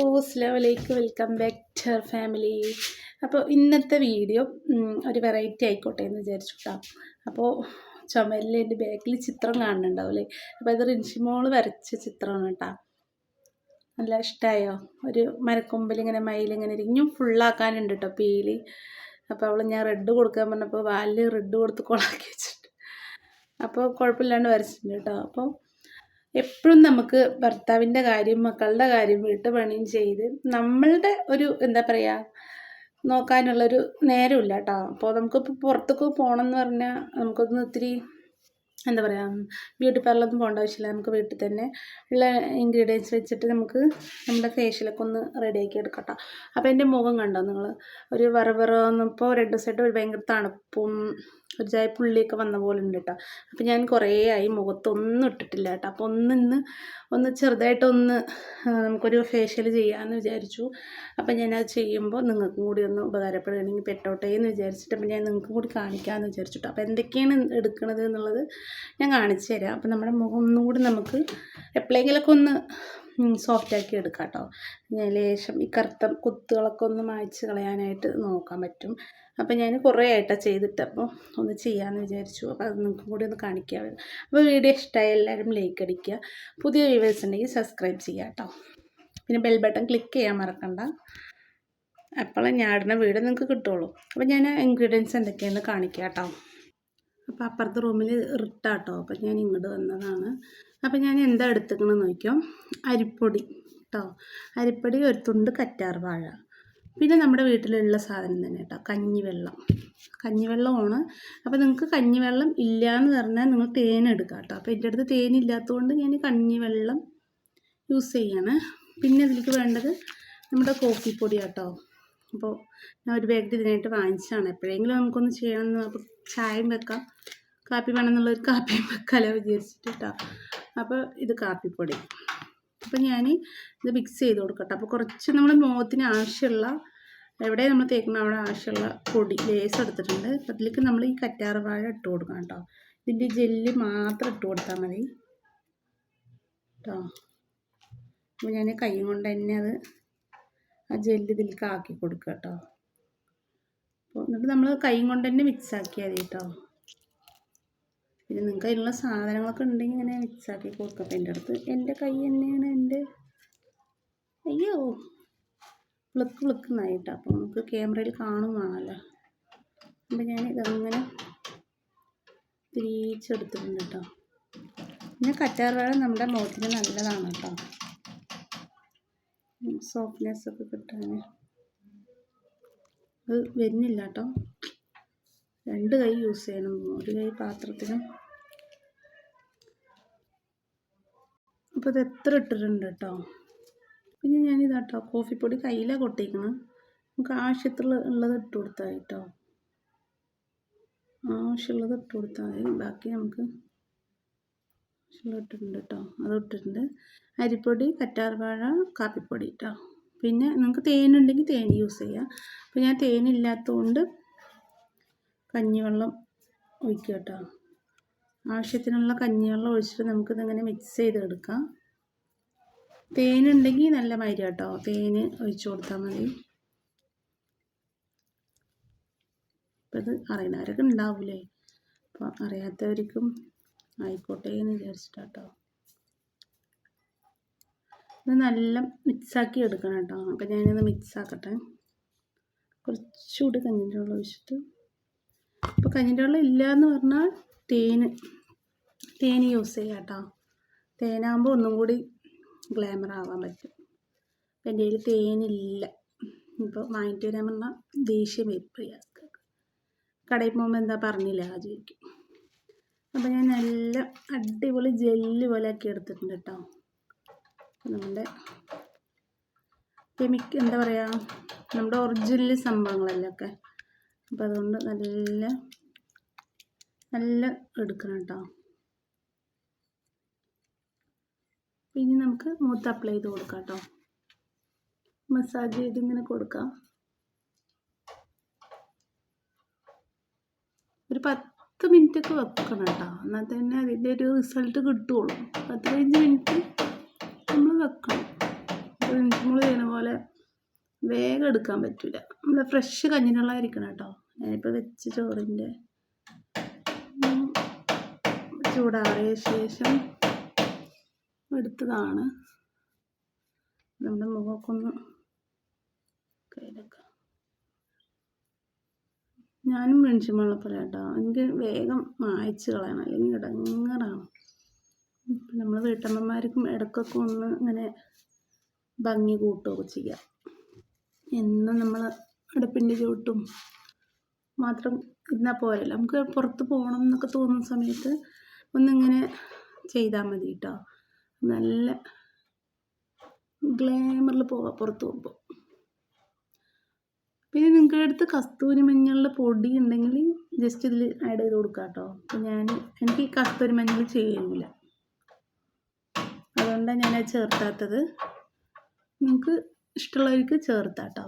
അസ്സാം വലൈക്കും welcome back to family. അപ്പോൾ ഇന്നത്തെ വീഡിയോ ഒരു വെറൈറ്റി ആയിക്കോട്ടെ എന്ന് വിചാരിച്ചു കേട്ടോ അപ്പോൾ ചുമരിൽ എന്റെ ബാക്കിൽ ചിത്രം കാണുന്നുണ്ടാവില്ലേ അപ്പോൾ അത് റിൻഷിമോൾ വരച്ച ചിത്രമാണ് കേട്ടോ. നല്ല ഇഷ്ടമായോ ഒരു മരക്കൊമ്പിൽ ഇങ്ങനെ മയിലിങ്ങനെ ഇരിക്കും ഫുള്ളാക്കാനുണ്ട് കേട്ടോ പീലി. അപ്പോൾ അവൾ ഞാൻ റെഡ് കൊടുക്കാൻ പറഞ്ഞപ്പോൾ വാലിൽ റെഡ് കൊടുത്ത് കൊളാക്കി വെച്ചിട്ട്. അപ്പോൾ കുഴപ്പമില്ലാണ്ട് വരച്ചിട്ടുണ്ട് കേട്ടോ. അപ്പോൾ എപ്പോഴും നമുക്ക് ഭർത്താവിന്റെ കാര്യം മക്കളുടെ കാര്യം വീട്ടുപണിയും ചെയ്ത് നമ്മളുടെ ഒരു എന്താ പറയുക നോക്കാനുള്ളൊരു നേരമില്ല കേട്ടോ. അപ്പോൾ നമുക്കിപ്പോൾ പുറത്തൊക്കെ പോകണം എന്ന് പറഞ്ഞാൽ നമുക്കൊന്ന് ഒത്തിരി എന്താ പറയുക ബ്യൂട്ടി പാർലറൊന്നും പോകേണ്ട ആവശ്യമില്ല. നമുക്ക് വീട്ടിൽ തന്നെ ഉള്ള ഇൻഗ്രീഡിയൻസ് വെച്ചിട്ട് നമുക്ക് നമ്മുടെ ഫേഷ്യലൊക്കെ ഒന്ന് റെഡിയാക്കി എടുക്കാം കേട്ടോ. അപ്പോൾ എന്റെ മുഖം കണ്ടോ നിങ്ങൾ? ഒരു വറവറന്നപ്പോൾ രണ്ട് ദിവസമായിട്ട് ഒരു ഭയങ്കര തണുപ്പും ഒരു ചായ പുള്ളിയൊക്കെ വന്ന പോലെ ഉണ്ട് കേട്ടോ അപ്പം ഞാൻ കുറേ ആയി മുഖത്തൊന്നും ഇട്ടിട്ടില്ല കേട്ടോ അപ്പോൾ ഒന്ന് ഇന്ന് ഒന്ന് ചെറുതായിട്ടൊന്ന് നമുക്കൊരു ഫേഷ്യൽ ചെയ്യാമെന്ന് വിചാരിച്ചു. അപ്പം ഞാനത് ചെയ്യുമ്പോൾ നിങ്ങൾക്കും കൂടി ഒന്ന് ഉപകാരപ്പെടുകയാണെങ്കിൽ പെട്ടോട്ടെ എന്ന് വിചാരിച്ചിട്ട് അപ്പം ഞാൻ നിങ്ങൾക്കും കൂടി കാണിക്കാമെന്ന് വിചാരിച്ചിട്ടോ. അപ്പോൾ എന്തൊക്കെയാണ് എടുക്കുന്നത് എന്നുള്ളത് ഞാൻ കാണിച്ചു തരാം. അപ്പം നമ്മുടെ മുഖം ഒന്നും കൂടി നമുക്ക് എപ്പോഴെങ്കിലൊക്കെ ഒന്ന് സോഫ്റ്റാക്കി എടുക്കാം കേട്ടോ ലേശം ഈ കറുത്ത കുത്തുകളൊക്കെ ഒന്ന് മായ്ച്ച് കളയാനായിട്ട് നോക്കാൻ പറ്റും. അപ്പം ഞാൻ കുറേ ആയിട്ടാണ് ചെയ്തിട്ട്. അപ്പോൾ ഒന്ന് ചെയ്യാമെന്ന് വിചാരിച്ചു. അപ്പോൾ അത് നിങ്ങൾക്കും കൂടി ഒന്ന് കാണിക്കാമോ അപ്പോൾ വീഡിയോ ഇഷ്ടമായി എല്ലാവരും ലൈക്ക് അടിക്കുക. പുതിയ വ്യൂവേഴ്സ് ഉണ്ടെങ്കിൽ സബ്സ്ക്രൈബ് ചെയ്യുക കേട്ടോ പിന്നെ ബെൽ ബട്ടൺ ക്ലിക്ക് ചെയ്യാൻ മറക്കണ്ട. അപ്പോഴേ ഞാടുന്ന വീട് നിങ്ങൾക്ക് കിട്ടുള്ളൂ. അപ്പോൾ ഞാൻ ഇൻഗ്രീഡിയൻസ് എന്തൊക്കെയാണെന്ന് കാണിക്കാം കേട്ടോ അപ്പോൾ അപ്പുറത്തെ റൂമിൽ റിട്ടാട്ടോ അപ്പോൾ ഞാൻ ഇങ്ങോട്ട് വന്നതാണ്. അപ്പോൾ ഞാൻ എന്താ എടുത്തേക്കണമെന്ന് നോക്കിയോ? അരിപ്പൊടി കേട്ടോ അരിപ്പൊടി ഒരു തുണ്ട് കറ്റാർ വാഴ. പിന്നെ നമ്മുടെ വീട്ടിലുള്ള സാധനം തന്നെ കേട്ടോ കഞ്ഞിവെള്ളം. കഞ്ഞിവെള്ളമാണ്. അപ്പോൾ നിങ്ങൾക്ക് കഞ്ഞിവെള്ളം ഇല്ല എന്ന് പറഞ്ഞാൽ നിങ്ങൾ തേൻ എടുക്കുക കേട്ടോ അപ്പോൾ എന്റെ അടുത്ത് തേൻ ഇല്ലാത്തതുകൊണ്ട് ഞാൻ കഞ്ഞിവെള്ളം യൂസ് ചെയ്യാണ്. പിന്നെ ഇതിലേക്ക് വേണ്ടത് നമ്മുടെ കോഫി പൊടി കേട്ടോ അപ്പോൾ ഞാൻ ഒരു ബാഗ് ഇതിനായിട്ട് വാങ്ങിച്ചതാണ്. എപ്പോഴെങ്കിലും നമുക്കൊന്ന് ചെയ്യണമെന്ന് അപ്പോൾ ചായയും വെക്കാം. കാപ്പി വേണമെന്നുള്ളൊരു കാപ്പിയും വെക്കാമല്ലോ വിചാരിച്ചിട്ട് കേട്ടോ അപ്പോൾ ഇത് കാപ്പിപ്പൊടി. അപ്പോൾ ഞാൻ ഇത് മിക്സ് ചെയ്ത് കൊടുക്കട്ടെ. അപ്പോൾ കുറച്ച് നമ്മൾ മുഖത്തിന് ആവശ്യമുള്ള എവിടെ നമ്മൾ തേക്കുന്ന അവിടെ ആവശ്യമുള്ള പൊടി ലേസ് എടുത്തിട്ടുണ്ട്. അപ്പോൾ അതിലേക്ക് നമ്മൾ ഈ കറ്റാറ് വാഴ ഇട്ട് കൊടുക്കണം കേട്ടോ. ഇതിന്റെ ജെല്ല് മാത്രം ഇട്ട് കൊടുത്താൽ മതി. കേട്ടോ അപ്പോൾ ഞാൻ കൈ കൊണ്ട് തന്നെ അത് ആ ജെല്ല് ഇതിലേക്ക് ആക്കി കൊടുക്കുക കേട്ടോ. അപ്പോൾ എന്നിട്ട് നമ്മൾ കൈ കൊണ്ട് തന്നെ മിക്സ് ആക്കിയാൽ മതി കേട്ടോ. പിന്നെ നിങ്ങൾക്ക് അതിനുള്ള സാധനങ്ങളൊക്കെ ഉണ്ടെങ്കിൽ ഇങ്ങനെ മിക്സ് ആക്കി കൊടുക്കുക അപ്പം എന്റെ അടുത്ത് എന്റെ കൈ തന്നെയാണ് എന്റെ അയ്യോ. പ്ലക്ക് പ്ലക്കുന്നായിട്ടോ അപ്പോൾ നമുക്ക് ക്യാമറയിൽ കാണുവാണല്ലോ അപ്പം ഞാൻ ഇതങ്ങനെ തിരിച്ചെടുത്തിട്ടുണ്ട് കേട്ടോ പിന്നെ കറ്റാർ വാഴ നമ്മുടെ മുഖത്തിന് നല്ലതാണ് കേട്ടോ സോഫ്റ്റ്നെസ് ഒക്കെ കിട്ടാൻ അത് വരുന്നില്ല കേട്ടോ രണ്ട് കൈ യൂസ് ചെയ്യണം. ഒരു കൈ പാത്രത്തിനും അപ്പോൾ ഇത് എത്ര ഇട്ടിട്ടുണ്ട് കേട്ടോ പിന്നെ ഞാനിതാട്ടോ കോഫിപ്പൊടി കയ്യിലാണ് കൊട്ടിക്കണം. നമുക്ക് ആവശ്യത്തിലുള്ള ഉള്ളത് ഇട്ട് കൊടുത്താൽ കേട്ടോ ആവശ്യമുള്ളത് ഇട്ട് കൊടുത്താൽ മതി. ബാക്കി നമുക്ക് ആവശ്യമുള്ളത് ഇട്ടിട്ടുണ്ട് കേട്ടോ അത് ഇട്ടിട്ടുണ്ട്. അരിപ്പൊടി കറ്റാർവാഴ കാപ്പിപ്പൊടി കേട്ടോ പിന്നെ നിങ്ങൾക്ക് തേനുണ്ടെങ്കിൽ തേൻ യൂസ് ചെയ്യാം. അപ്പോൾ ഞാൻ തേനില്ലാത്തതുകൊണ്ട് കഞ്ഞിവെള്ളം ഒഴിക്കുക കേട്ടോ. ആവശ്യത്തിനുള്ള കഞ്ഞിവെള്ളം ഒഴിച്ചിട്ട് നമുക്കിതിങ്ങനെ മിക്സ് ചെയ്തെടുക്കാം. തേനുണ്ടെങ്കിൽ നല്ല മരി കേട്ടോ തേന് ഒഴിച്ചു കൊടുത്താൽ മതി. ഇപ്പം ഇത് അറിയണവരൊക്കെ ഉണ്ടാവില്ലേ അപ്പോൾ അറിയാത്തവർക്കും ആയിക്കോട്ടെ എന്ന് വിചാരിച്ചിട്ടാട്ടോ. ഇത് നല്ല മിക്സാക്കി എടുക്കണം കേട്ടോ. അപ്പം ഞാനിത് മിക്സ് ആക്കട്ടെ. കുറച്ചുകൂടി കഞ്ഞിന്റെ വെള്ളം ഒഴിച്ചിട്ട് അപ്പോൾ കഞ്ഞിന്റെ വെള്ളം ഇല്ല എന്ന് പറഞ്ഞാൽ തേൻ തേൻ യൂസ് ചെയ്യാം കേട്ടോ. തേനാകുമ്പോൾ ഒന്നും കൂടി ഗ്ലാമർ ആവാൻ പറ്റും. എന്റെ കയ്യിൽ തേനില്ല. ഇപ്പോൾ വാങ്ങിട്ട് വരാൻ പറഞ്ഞാൽ ദേഷ്യം വരും കടയിൽ പോകുമ്പോൾ എന്താ പറഞ്ഞില്ല ആ ചോദിക്കും അപ്പോൾ ഞാൻ നല്ല അടിപൊളി ജെല്ല് പോലെ ആക്കി എടുത്തിട്ടുണ്ട് കേട്ടോ. നമ്മുടെ കെമിക്ക എന്താ പറയുക നമ്മുടെ ഒറിജിനൽ സംഭവങ്ങളല്ലേ ഒക്കെ. അപ്പോൾ അതുകൊണ്ട് നല്ല നല്ല എടുക്കണം കേട്ടോ ഇനി നമുക്ക് മൂത്ത് അപ്ലൈ ചെയ്ത് കൊടുക്കാം കേട്ടോ മസാജ് ചെയ്ത് ഇങ്ങനെ കൊടുക്കാം. ഒരു പത്ത് മിനിറ്റ് ഒക്കെ വെക്കണം കേട്ടോ എന്നാൽ തന്നെ അതിന്റെ ഒരു റിസൾട്ട് കിട്ടുള്ളൂ. പത്ത് പതിനഞ്ച് മിനിറ്റ് നമ്മൾ വെക്കണം. നമ്മൾ ചെയ്യുന്ന പോലെ വേഗം എടുക്കാൻ പറ്റില്ല നമ്മൾ ഫ്രഷ് കഞ്ഞിനുള്ളായിരിക്കണം കേട്ടോ ഞാനിപ്പോൾ വെച്ച് ചോറിന്റെ ചൂടാറിയ ശേഷം എടുത്തതാണ്. നമ്മുടെ മുഖക്കൊന്ന് കയ്യിലൊക്കെ. ഞാനും മനുഷ്യമുള്ള പോലെ കേട്ടോ എനിക്ക് വേഗം മായ്ച്ച് കളയണം. അല്ലെങ്കിൽ ഇടങ്ങറാണ്. നമ്മൾ വീട്ടമ്മമാർക്കും ഇടയ്ക്കൊക്കെ ഒന്ന് ഇങ്ങനെ ഭംഗി കൂട്ടുകയൊക്കെ ചെയ്യാം. എന്നും നമ്മൾ അടുപ്പിന്റെ ചുവട്ടും മാത്രം ഇരുന്നാൽ പോരല്ലോ. നമുക്ക് പുറത്ത് പോകണം എന്നൊക്കെ തോന്നുന്ന സമയത്ത് ഒന്നിങ്ങനെ ചെയ്താൽ മതി കേട്ടോ നല്ല ഗ്ലാമറിൽ പോവാം പുറത്ത് പോകുമ്പോൾ പിന്നെ നിങ്ങളുടെ അടുത്ത് കസ്തൂരി മഞ്ഞളുടെ പൊടി ഉണ്ടെങ്കിൽ ജസ്റ്റ് ഇതിൽ ആഡ് ചെയ്ത് കൊടുക്കാം കേട്ടോ അപ്പം ഞാൻ എനിക്ക് ഈ കസ്തൂരി മഞ്ഞൾ ചെയ്യുന്നില്ല അതുകൊണ്ടാണ് ഞാൻ ചേർത്താത്തത്. നിങ്ങൾക്ക് ഇഷ്ടമുള്ളവർക്ക് ചേർത്താം കേട്ടോ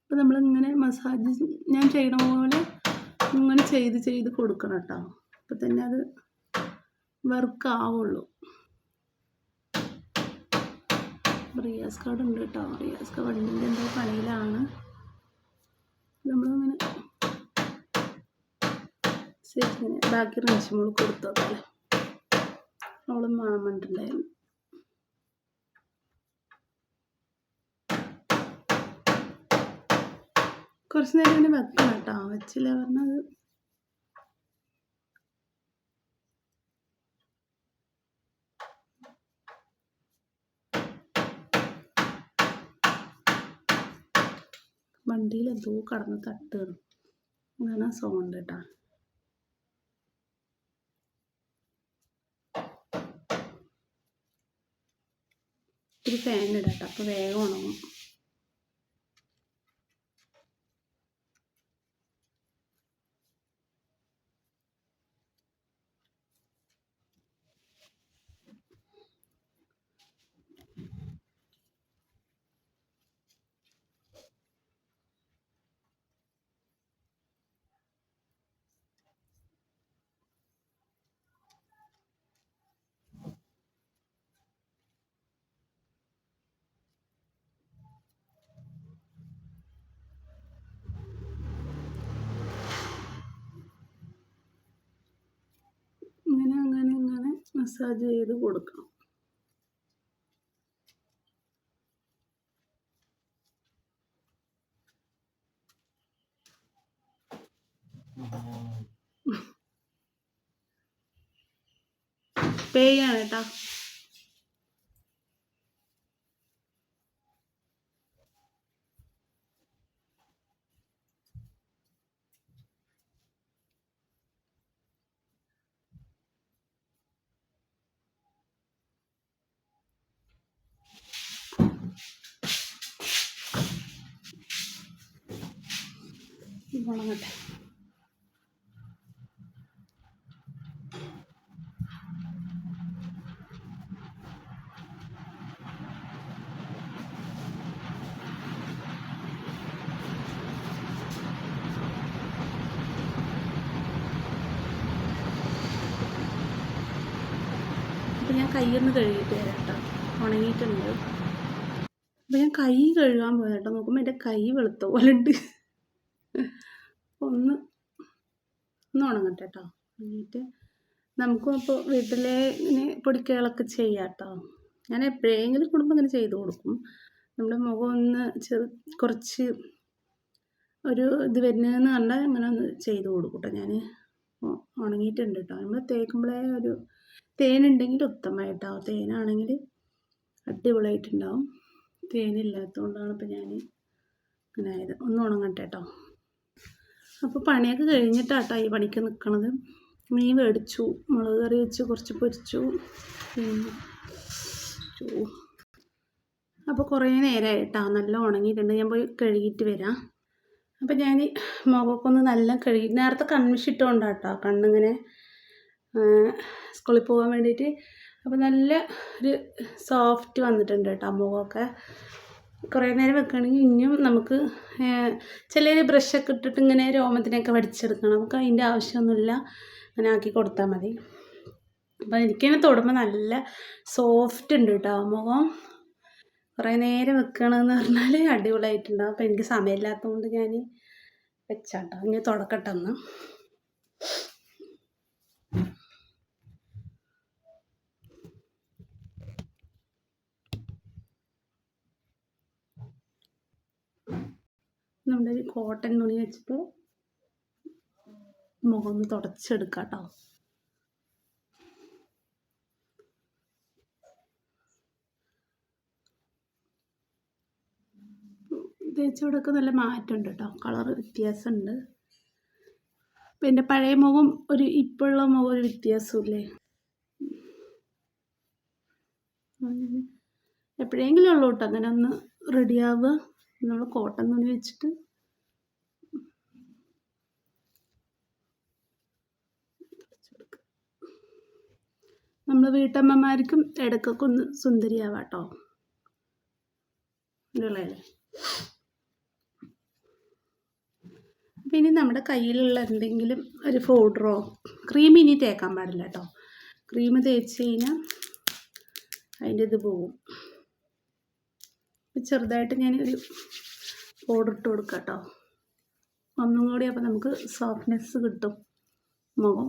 അപ്പം നമ്മളിങ്ങനെ മസാജ് ഞാൻ ചെയ്യണ പോലെ ഇങ്ങനെ ചെയ്ത് ചെയ്ത് കൊടുക്കണം കേട്ടോ. അപ്പം തന്നെ അത് വർക്ക് ആവുള്ളൂ. റിയാസ് കാർഡ് ഉണ്ട് കേട്ടോ. റിയാസ് കാർഡ് വണ്ടിന്റെ എന്തോ പണിയിലാണ്. നമ്മളിങ്ങനെ ശരി ബാക്കി റേഷൻ കൊടുത്തോ അവൾ അവളും മാമണ്ടുണ്ടായിരുന്നു കുറച്ച് നേരം ഇങ്ങനെ വെക്കണം കേട്ടോ. വെച്ചില്ല പറഞ്ഞത്? വണ്ടിയിൽ എന്തോ കടന്ന് തട്ടുകയാണ് ആ സൗണ്ട് കേട്ടോ. ഇത്തിരി ഫാൻ ഇടാട്ടോ. അപ്പോൾ വേഗം ഉണങ്ങും ഇങ്ങനെ അങ്ങനെ ഇങ്ങനെ മസാജ് ചെയ്ത് കൊടുക്കണം. പേയാണ് കേട്ടോ. അപ്പം ഞാൻ കൈയൊന്ന് കഴുകിയിട്ട് വരാം കേട്ടോ. ഉണങ്ങിയിട്ടുണ്ട്. അപ്പം ഞാൻ കൈ കഴുകാൻ പോയതാട്ടോ നോക്കുമ്പോൾ എന്റെ കൈ വെളുത്ത പോലെ ഉണ്ട് ഒന്ന് ഒന്ന് ഉണങ്ങട്ടെ കേട്ടോ ഉണങ്ങിയിട്ട് നമുക്കും അപ്പോൾ വീട്ടിലെ ഇങ്ങനെ പൊടിക്കകളൊക്കെ ചെയ്യാം കേട്ടോ ഞാൻ എപ്പോഴെങ്കിലും കുടുംബം ഇങ്ങനെ ചെയ്ത് കൊടുക്കും. നമ്മുടെ മുഖം ഒന്ന് ചെറു കുറച്ച് ഒരു ഇത് വരുന്നതെന്ന് കണ്ടാൽ ഇങ്ങനെ ഒന്ന് ചെയ്ത് കൊടുക്കും കേട്ടോ ഞാൻ ഉണങ്ങിയിട്ടുണ്ട് കേട്ടോ നമ്മൾ തേക്കുമ്പോഴേ ഒരു തേനുണ്ടെങ്കിൽ ഉത്തമമായിട്ടാവും തേനാണെങ്കിൽ അടിപൊളിയായിട്ടുണ്ടാവും. തേനില്ലാത്തതുകൊണ്ടാണ് ഇപ്പം ഞാൻ ഇങ്ങനെ ആയത്. ഒന്ന് ഉണങ്ങട്ടെ കേട്ടോ അപ്പോൾ പണിയൊക്കെ കഴിഞ്ഞിട്ടാട്ടോ ഈ പണിക്ക് നിൽക്കണത് മീൻ മേടിച്ചു മുളക് കറി വെച്ച് കുറച്ച് പൊരിച്ചു പിന്നെ അപ്പോൾ കുറേ നേരമായിട്ടാ നല്ല ഉണങ്ങിയിട്ടുണ്ട്. ഞാൻ പോയി കഴുകിയിട്ട് വരാം. അപ്പം ഞാൻ മുഖമൊക്കെ ഒന്ന് നല്ല കഴുകി നേരത്തെ കൺമിഷിട്ടുകൊണ്ടാട്ടോ കണ്ണിങ്ങനെ സ്കൂളിൽ പോകാൻ വേണ്ടിയിട്ട്. അപ്പോൾ നല്ല ഒരു സോഫ്റ്റ് വന്നിട്ടുണ്ട് കേട്ടോ മുഖമൊക്കെ. കുറേ നേരം വെക്കുകയാണെങ്കിൽ ഇനിയും നമുക്ക് ചിലർ ബ്രഷൊക്കെ ഇട്ടിട്ട് ഇങ്ങനെ രോമത്തിനൊക്കെ വടിച്ചെടുക്കണം. നമുക്ക് അതിന്റെ ആവശ്യമൊന്നുമില്ല. അങ്ങനെ ആക്കി കൊടുത്താൽ മതി. അപ്പം എനിക്കിങ്ങനെ തൊടുമ്പോൾ നല്ല സോഫ്റ്റ് ഉണ്ട് കേട്ടോ മുഖം. കുറേ നേരം വെക്കണമെന്ന് പറഞ്ഞാൽ അടിപൊളിയായിട്ടുണ്ടാവും അപ്പം എനിക്ക് സമയമില്ലാത്തതുകൊണ്ട് ഞാൻ വെച്ചാട്ടോ. ഇനി തുടക്കട്ടെ ഒന്ന്. നമ്മുടെ കോട്ടൺ തുണി വെച്ചിട്ട് മുഖം തുടച്ചെടുക്കാം കേട്ടോ തേച്ചോടൊക്കെ നല്ല മാറ്റമുണ്ട് കേട്ടോ കളർ വ്യത്യാസമുണ്ട്. പിന്നെ പഴയ മുഖം ഒരു ഇപ്പോഴുള്ള മുഖം ഒരു വ്യത്യാസമില്ലേ? എപ്പോഴെങ്കിലും ഉള്ളൂ കേട്ടോ അങ്ങനെ ഒന്ന് റെഡിയാവുക നമ്മൾ കോട്ടൺ തുണി വെച്ചിട്ട് നമ്മൾ വീട്ടമ്മമാർക്കും ഇടയ്ക്കൊക്കെ ഒന്ന് സുന്ദരിയാവാട്ടോ. പിന്നെ ഇനി നമ്മുടെ കയ്യിലുള്ള എന്തെങ്കിലും ഒരു പൗഡറോ ക്രീം ഇനി തേക്കാൻ പാടില്ല കേട്ടോ. ക്രീം തേച്ച് കഴിഞ്ഞാൽ അതിന്റെ ഇത് പോവും. ചെറുതായിട്ട് ഞാൻ ഒരു പൗഡർ ഇട്ട് കൊടുക്കാം കേട്ടോ ഒന്നും കൂടി അപ്പോൾ നമുക്ക് സോഫ്റ്റ്നെസ് കിട്ടും മുഖം.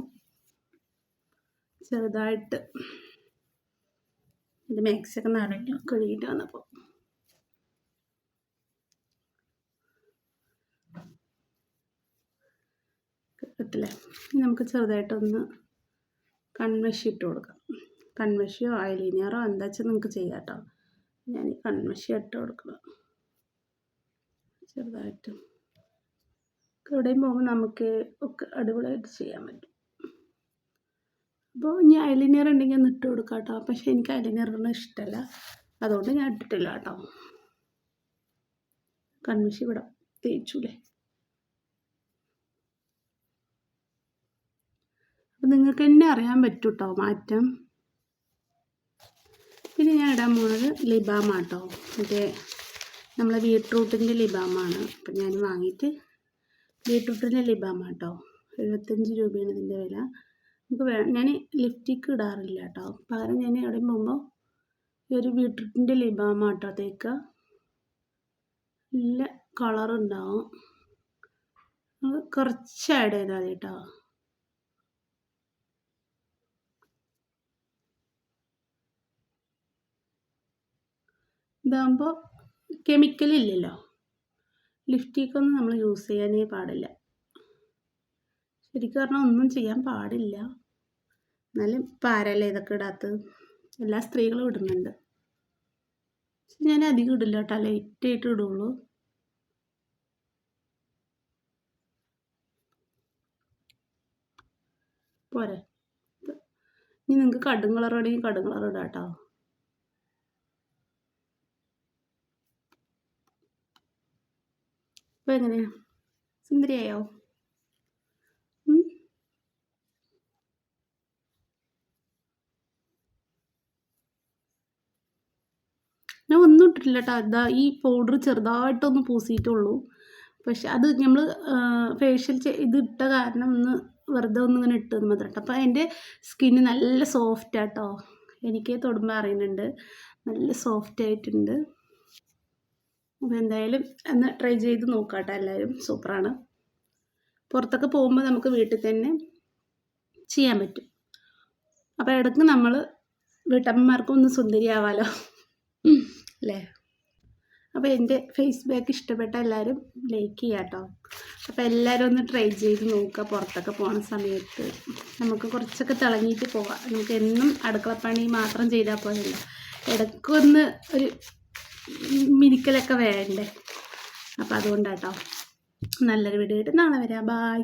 ചെറുതായിട്ട് ഇത് മാക്സൊക്കെ നനഞ്ഞു കഴുകിയിട്ട് വന്നപ്പോൾ കിട്ടത്തില്ലേ? നമുക്ക് ചെറുതായിട്ടൊന്ന് കൺമഷി ഇട്ട് കൊടുക്കാം. കൺമഷിയോ ഐലൈനറോ എന്താ വെച്ചാൽ നിങ്ങൾക്ക് ചെയ്യാം കേട്ടോ ഞാൻ ഈ കൺമഷി ഇട്ട് കൊടുക്കണം. ചെറുതായിട്ട്. എവിടെയും പോകുമ്പോൾ നമുക്ക് ഒക്കെ അടിപൊളിയായിട്ട് ചെയ്യാൻ പറ്റും. അപ്പോൾ ഇനി ഐലൈനർ ഉണ്ടെങ്കിൽ ഒന്ന് ഇട്ട് കൊടുക്കാം കേട്ടോ പക്ഷേ എനിക്ക് ഇടുന്നത് ഇഷ്ടമല്ല അതുകൊണ്ട് ഞാൻ ഇട്ടിട്ടില്ല കേട്ടോ. കൺമിഷി ഇവിടെ തേച്ചൂലേ. അപ്പം നിങ്ങൾക്ക് തന്നെ അറിയാൻ പറ്റൂട്ടോ മാറ്റം? പിന്നെ ഞാൻ ഇടാൻ പോകുന്നത് ലിബാമ കേട്ടോ മറ്റേ നമ്മളെ ബീട്രൂട്ടിന്റെ ലിബാമാണ്. അപ്പം ഞാൻ വാങ്ങിയിട്ട് ബീട്രൂട്ടിന്റെ ലിബാമ കേട്ടോ എഴുപത്തഞ്ച് രൂപയാണ് ഇതിന്റെ വില. നമുക്ക് വേ ഞാൻ ലിപ്റ്റിക്ക് ഇടാറില്ല കേട്ടോ പകരം ഞാൻ എവിടെയും പോകുമ്പോൾ ഈ ഒരു ബീട്രൂട്ടിന്റെ ലിബാമ കേട്ടോ തേക്കുക നല്ല കളറുണ്ടാവും. കുറച്ച് ആഡ് ചെയ്താൽ മതി കേട്ടോ ഇതാകുമ്പോൾ കെമിക്കൽ ഇല്ലല്ലോ. ലിഫ്റ്റിക്കൊന്നും നമ്മൾ യൂസ് ചെയ്യാനേ പാടില്ല. ശരിക്കും പറഞ്ഞാൽ ഒന്നും ചെയ്യാൻ പാടില്ല. എന്നാലും പാരല്ലേ ഇതൊക്കെ ഇടാത്തത്? എല്ലാ സ്ത്രീകളും ഇടുന്നുണ്ട്. ഞാൻ അധികം ഇടില്ല കേട്ടോ ലൈറ്റായിട്ട് ഇടുള്ളൂ. പോരെ. ഇനി നിങ്ങൾക്ക് കടും കളർ വേണമെങ്കിൽ കടും കളർ ഇടാം കേട്ടോ അപ്പോൾ എങ്ങനെയാ സുന്ദരിയായോ? ഞാൻ ഒന്നും ഇട്ടിട്ടില്ല കേട്ടോ ഈ പൗഡർ ചെറുതായിട്ടൊന്ന് പൂസിയിട്ടുള്ളൂ പക്ഷെ അത് നമ്മൾ ഫേഷ്യൽ ഇത് ഇട്ട കാരണം ഒന്ന് വെറുതെ ഒന്ന് ഇങ്ങനെ ഇട്ടത് മാത്രം കേട്ടോ അപ്പോൾ എന്റെ സ്കിന്ന് നല്ല സോഫ്റ്റ് ആട്ടോ. എനിക്ക് തൊടുമ്പോൾ അറിയുന്നുണ്ട്. നല്ല സോഫ്റ്റ് ആയിട്ടുണ്ട്. അപ്പോൾ എന്തായാലും ഒന്ന് ട്രൈ ചെയ്ത് നോക്കാട്ടെ കേട്ടോ എല്ലാവരും. സൂപ്പറാണ്. പുറത്തൊക്കെ പോകുമ്പോൾ നമുക്ക് വീട്ടിൽ തന്നെ ചെയ്യാൻ പറ്റും. അപ്പോൾ ഇടയ്ക്ക് നമ്മൾ വീട്ടമ്മമാർക്കും ഒന്ന് സുന്ദരിയാവാലോ. അല്ലേ? അപ്പോൾ എന്റെ ഫേസ് ബാക്ക് ഇഷ്ടപ്പെട്ട എല്ലാവരും ലൈക്ക് ചെയ്യാം കേട്ടോ അപ്പോൾ എല്ലാവരും ഒന്ന് ട്രൈ ചെയ്ത് നോക്കുക. പുറത്തൊക്കെ പോകുന്ന സമയത്ത് നമുക്ക് കുറച്ചൊക്കെ തിളങ്ങിയിട്ട് പോവാം. നമുക്ക് എന്നും അടുക്കളപ്പണി മാത്രം ചെയ്താൽ പോലെയല്ല ഇടയ്ക്കൊന്ന് ഒരു മിനിക്കലൊക്കെ വേണ്ടേ? അപ്പോൾ അതുകൊണ്ടാട്ടോ. നല്ലൊരു വീഡിയോ ആയിട്ട് നാളെ വരാം. ബായ്